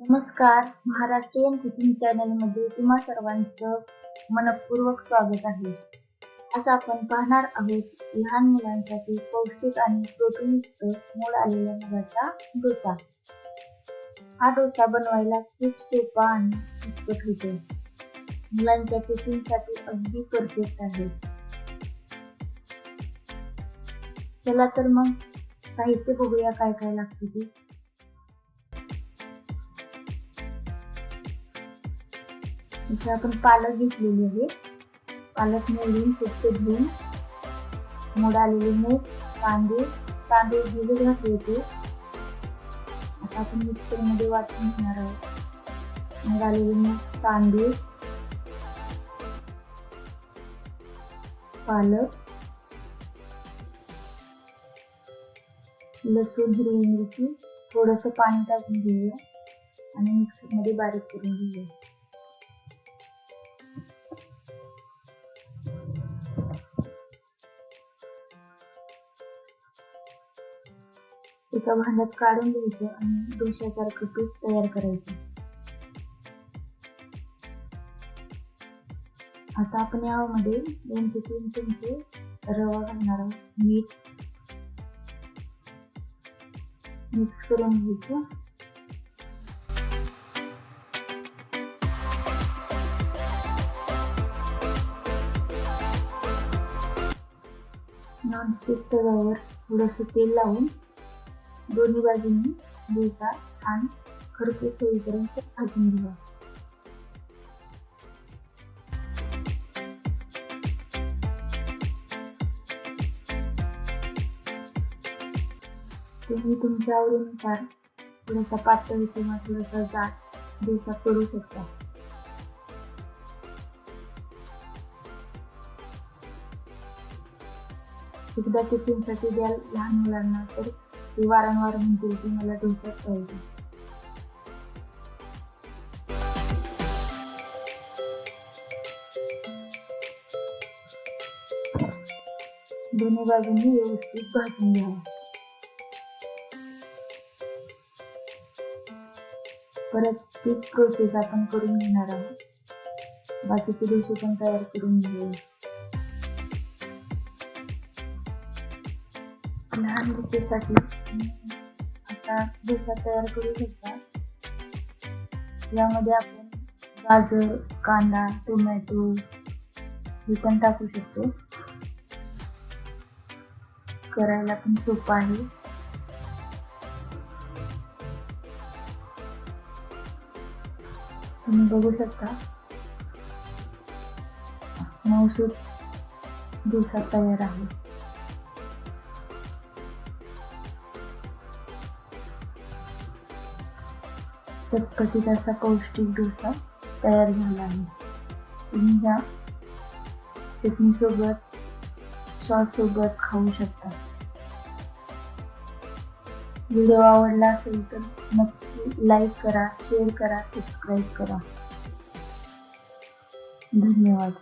नमस्कार. महाराष्ट्रीयन कुकिंग चॅनलमध्ये तुम्हा सर्वांचं मनपूर्वक स्वागत आहे. आज आपण पाहणार आहोत लहान मुलांसाठी पौष्टिक आणि प्रोटीनयुक्त मोड आलेल्या मुगाचा डोसा. हा डोसा बनवायला खूप सोपा आणि झटपट होतो. मुलांच्या टिफिनसाठी अगदी परफेक्ट आहे. चला तर मग साहित्य बघूया काय काय लागते ते. इथे आपण पालक घेतलेली आहे. पालक निवडून स्वच्छ धुवून मोड आलेले मूग कांदे तांदूळ भिजत घातले होते आता आपण मिक्सरमध्ये वाटून घेणार आहोत. मोड आलेले मूग तांदूळ पालक लसूण हिरवी मिरची थोडस पाणी टाकून घेऊया आणि मिक्सरमध्ये बारीक करून घेऊया. एका भांड्यात काढून घ्यायचं आणि डोश्यासारखं पीठ तयार करायचं. आता आपण यामध्ये दोन ते तीन चमचे रवा घालणार आहोत. मीठ मिक्स करून घ्यायचं. नॉनस्टिक तव्यावर थोडंसं तेल लावून दोन्ही बाजूंनी डोसा छान खरपूस होईपर्यंत भाजून घ्या. तुम्ही तुमच्या आवडीनुसार थोडासा पातळ किंवा थोडासा जाड डोसा करू शकता. एकदा टिफिनसाठी द्याल लहान मुलांना तर ते वारंवार म्हणतील की मला डोसाच पाहिजे. दोन्ही बाजूंनी व्यवस्थित भाजून घ्या. परत तीच प्रोसेस आपण करून घेणार आहोत. बाकीचे डोसे पण तयार करून घेऊ लहान मुलीसाठी असा डोसा तयार करू शकता यामध्ये आपण गाजर कांदा टोमॅटो हे पण टाकू शकतो करायला पण सोपं आहे तुम्ही बघू शकता मौसूद डोसा तयार आहे चटपटीत असा पौष्टिक डोसा तयार झाला आहे. तुम्ही ह्या चटणीसोबत सॉस सोबत खाऊ शकता. व्हिडिओ आवडला असेल तर नक्की लाईक करा शेअर करा सबस्क्राईब करा. धन्यवाद.